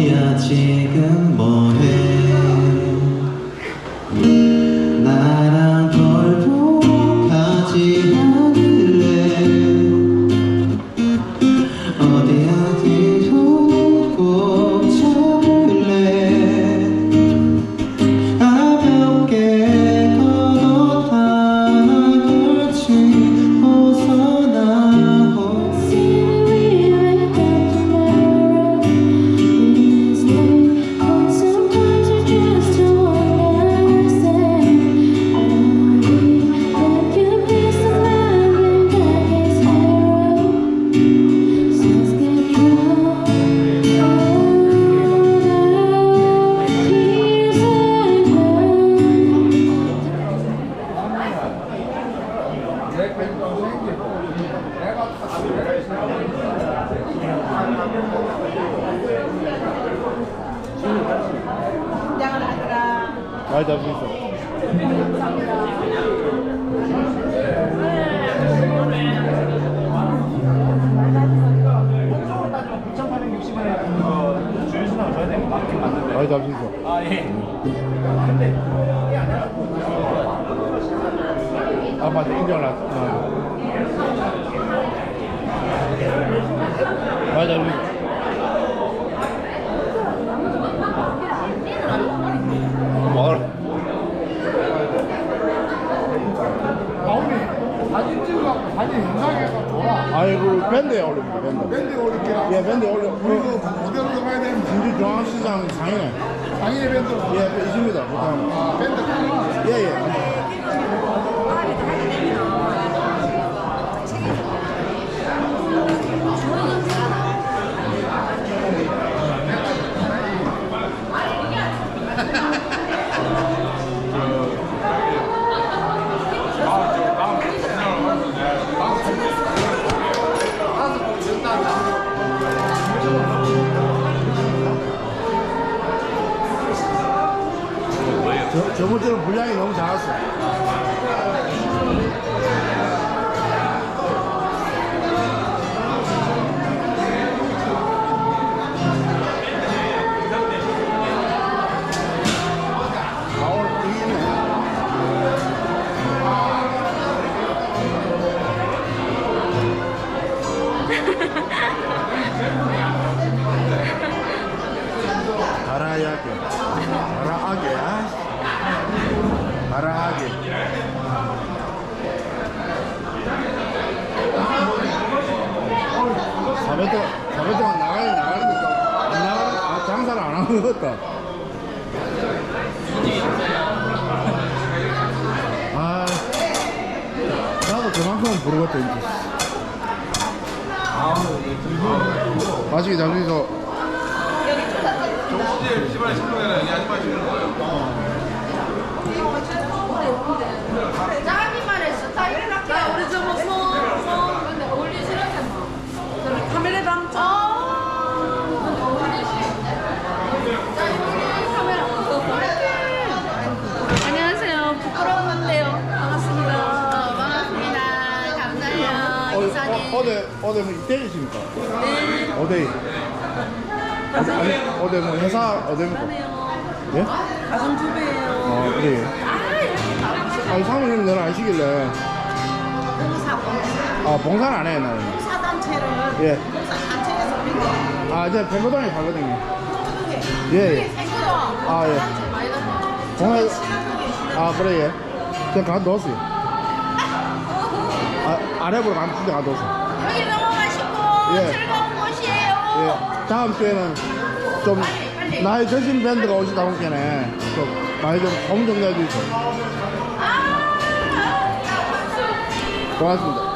어디야 지금 뭐 많이 잡수 있어. 많이 잡수 있어. 아 예. 아빠한테 인정을 안 어. 마음이 사진 찍어갖고 사진 영상에가 좋아. 아이고 밴드에 올립니다 밴드. 밴드 올릴게. 예 밴드 올려. 그리고 무대로 가야 되는 진주 중앙시장 상인에 장인의 밴드. 예 있습니다. 보통 아, 밴드. 예예. 저 저번 주는 분량이 너무 작았어. 바라하게. 사배 동안 사배 동안 나가긴 나가는데 또안 나가 아, 장사를 안 하는 것 같다. 아 나도 그만큼은 부르겠다 이제 맛있게 잘 드셔 짜기만 했어. 다 이렇게. 야, 우리 저뭐 손, 손. 근데 어울리지 않잖아. 저기 카메라 담자. 근데 어울리지. 자, 이번에 카메라. 안녕하세요. 부끄러운데요. 반갑습니다. 반갑습니다. 감사해요. 어, 이사님. 어, 어디 어디 뭐 이태리십니까? 네. 어디? 어디 어디 뭐 회사 어디입니까? 예? 가정 주부예요. 아 그래. 아, 아니 사모님 너는 아시길래 봉사고. 아 봉사는 안 해 나는. 사단체를 예. 봉사 단체에서 우리가 아 이제 백고동에 가거든요. 그게 예 예. 아, 예. 많이. 봉사 아 그래 예. 제가 가서 넣었어요. 아 아래부로 가면 진짜 가서 넣었어. 여기 너무 맛있고 예. 즐거운 곳이에요. 예. 다음 주에는 좀 나이 드신 밴드가 오시다 보니까는 좀 많이 좀 도움 좀 내주세요. 고맙습니다.